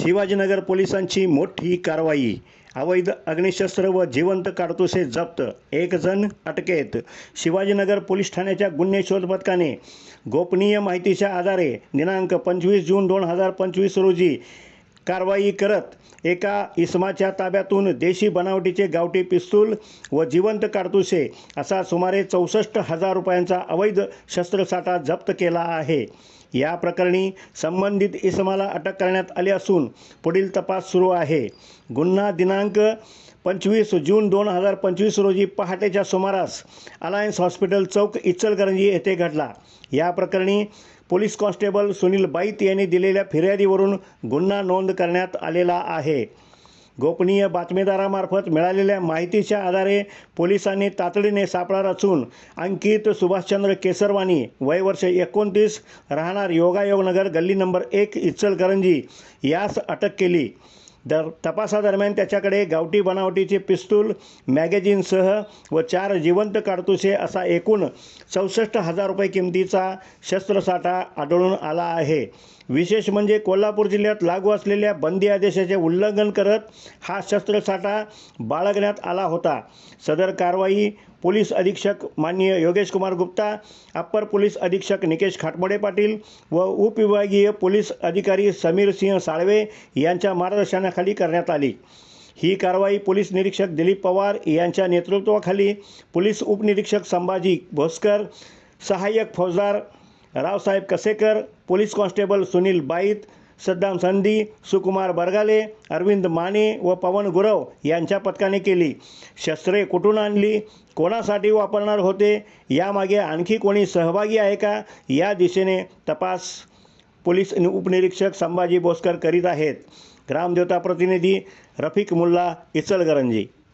शिवाजीनगर पोलिसांची मोठी कारवाई. अवैध अग्निशस्त्र व जिवंत काडतुसे जप्त. एक जण अटकेत. शिवाजीनगर पोलीस ठाण्याच्या गुन्हे शोध पथकाने गोपनीय माहितीच्या आधारे दिनांक पंचवीस जून दोन हजार पंचवीस रोजी कारवाई करत एका इसमाच्या ताब्यातून देशी बनावटीचे गावठी पिस्तूल व जिवंत काडतुसे असा सुमारे चौसष्ट हजार रुपयांचा अवैध शस्त्रसाठा जप्त केला आहे. या प्रकरणी संबंधित इसमाला अटक करण्यात आली असून पुढील तपास सुरू आहे. गुन्हा दिनांक पंचवीस जून दोन हजार पंचवीस रोजी पहाटेच्या सुमारास अलायन्स हॉस्पिटल चौक इचलकरंजी येथे घडला. या प्रकरणी पोलीस कॉन्स्टेबल सुनील बाईत यांनी दिलेल्या फिर्यादीवरून गुन्हा नोंद करण्यात आलेला आहे. गोपनीय बातमीदारामार्फत मिळालेल्या माहितीच्या आधारे पोलिसांनी तातडीने सापळा रचून अंकित सुभाषचंद्र केसरवानी वयवर्ष एकोणतीस राहणार योगायोगनगर गल्ली नंबर एक इचलकरंजी यास अटक केली. दर तपासादरम्यान त्याच्याकडे गावठी बनावटीचे पिस्तूल मॅगझिनसह व चार जिवंत काडतुसे असा एकूण चौसष्ट हजार रुपये किमतीचा शस्त्रसाठा आढळून आला आहे. विशेष म्हणजे कोल्हापूर जिल्ह्यात लागू असलेल्या बंदी आदेशाचे उल्लंघन करत हा शस्त्रसाठा बाळगण्यात आला होता. सदर कारवाई पोलीस अधीक्षक माननीय योगेश कुमार गुप्ता अप्पर पोलीस अधीक्षक निकेश खाटमोडे पाटील व उपविभागीय पोलीस अधिकारी समीर सिंह साळवे यांच्या नियंत्रणाखाली करण्यात आली. ही कारवाई पोलीस निरीक्षक दिलीप पवार यांच्या नेतृत्वाखाली पोलीस उपनिरीक्षक संभाजी भोसकर सहाय्यक फौजदार रावसाहेब कसेकर पोलीस कॉन्स्टेबल सुनील बाईत सद्दाम संधी सुकुमार बरगाले अरविंद माने व पवन गुरव यांच्या पथकाने केली. शस्त्रे कुठून आणली? कोणासाठी वापरणार होते? यामागे आणखी कोणी सहभागी आहे का? या दिशेने तपास पोलीस उपनिरीक्षक संभाजी बोसकर करीत आहेत. ग्रामदेवता प्रतिनिधी रफिक मुल्ला इचलकरंजी